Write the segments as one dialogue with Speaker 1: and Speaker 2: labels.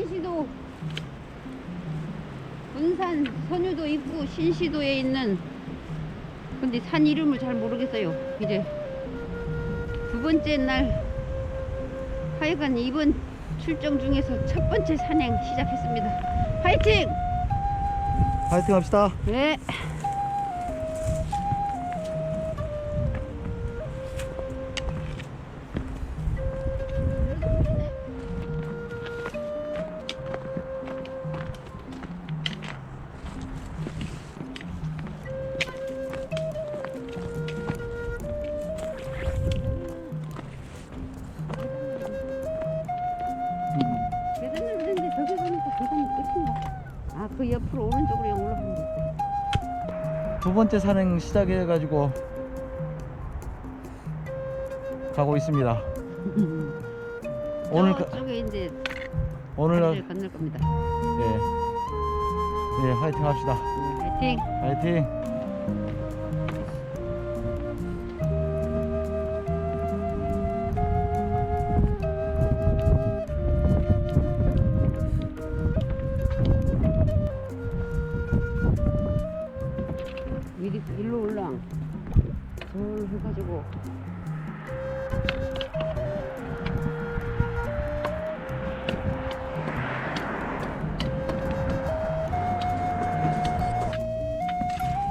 Speaker 1: 신시도 군산 선유도 입구 신시도에 있는 근데 산 이름을 잘 모르겠어요. 이제 두 번째 날 하여간 이번 출정 중에서 첫 번째 산행 시작했습니다. 파이팅!
Speaker 2: 파이팅 합시다.
Speaker 1: 네. 계단이 끝인가? 아, 그 옆으로 오른쪽으로 영거 있어.
Speaker 2: 두 번째 산행 시작해가지고 가고 있습니다. 오늘 가-
Speaker 1: 저쪽에 이제
Speaker 2: 오늘
Speaker 1: 다리를 건널 겁니다.
Speaker 2: 예, 예, 파이팅 합시다.
Speaker 1: 네, 파이팅!
Speaker 2: 파이팅.
Speaker 1: 일로 올라. 절 해가지고.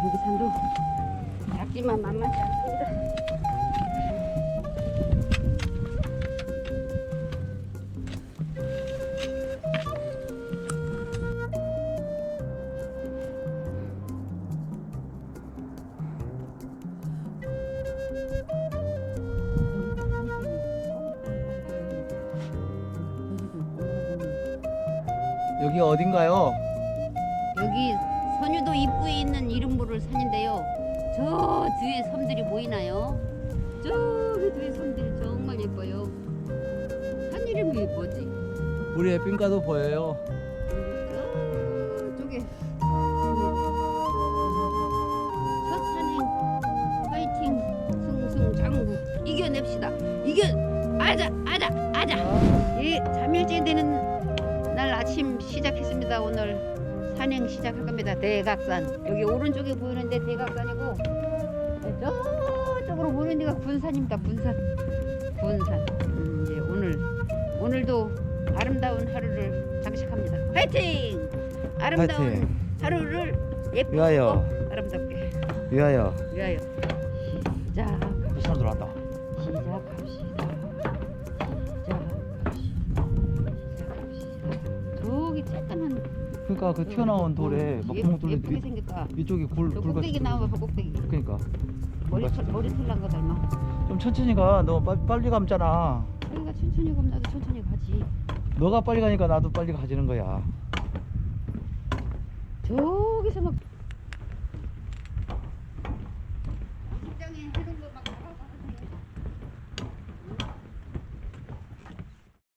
Speaker 1: 여기 산도 작지만 만만치 않습니다.
Speaker 2: 여기 어딘가요?
Speaker 1: 여기 선유도 입구에 있는 이름 모를 산인데요. 저 뒤에 섬들이 보이나요? 저기 뒤에 섬들이 정말 예뻐요. 산 이름이 뭐지?
Speaker 2: 우리의 빈가도 보여요.
Speaker 1: 저쪽에 첫 산행 파이팅 승승장구 이겨냅시다. 이겨 아자 아자 아자. 예, 잠일째 되는 날 아침 시작했습니다. 오늘 산행 시작할 겁니다. 대각산 여기 오른쪽에 보이는 데 대각산이고 네, 저쪽으로 보이는 데가 군산입니다. 군산 군산. 음, 이제 오늘 오늘도 아름다운 하루를 장식합니다. 화이팅! 아름다운
Speaker 2: 파이팅.
Speaker 1: 하루를 예쁘고
Speaker 2: 위하여.
Speaker 1: 아름답게
Speaker 2: 위하여.
Speaker 1: 위하여 시작
Speaker 2: 사람 들어왔다.
Speaker 1: 시작합시다.
Speaker 2: 그러니까 그 튀어나온 돌에 음,
Speaker 1: 막
Speaker 2: 구멍
Speaker 1: 예쁘게
Speaker 2: 뚫린
Speaker 1: 생겼다.
Speaker 2: 이쪽이 굴
Speaker 1: 저
Speaker 2: 굴같이
Speaker 1: 꼭대기 나와 꼭대기.
Speaker 2: 그러니까
Speaker 1: 머리 털 머리 털난 거 닮아.
Speaker 2: 좀 천천히 가. 너 빨리, 빨리 감잖아.
Speaker 1: 자기가 천천히 가면 나도 천천히 가지.
Speaker 2: 너가 빨리 가니까 나도 빨리 가지는 거야.
Speaker 1: 저기서 막. 아, 직장인 해가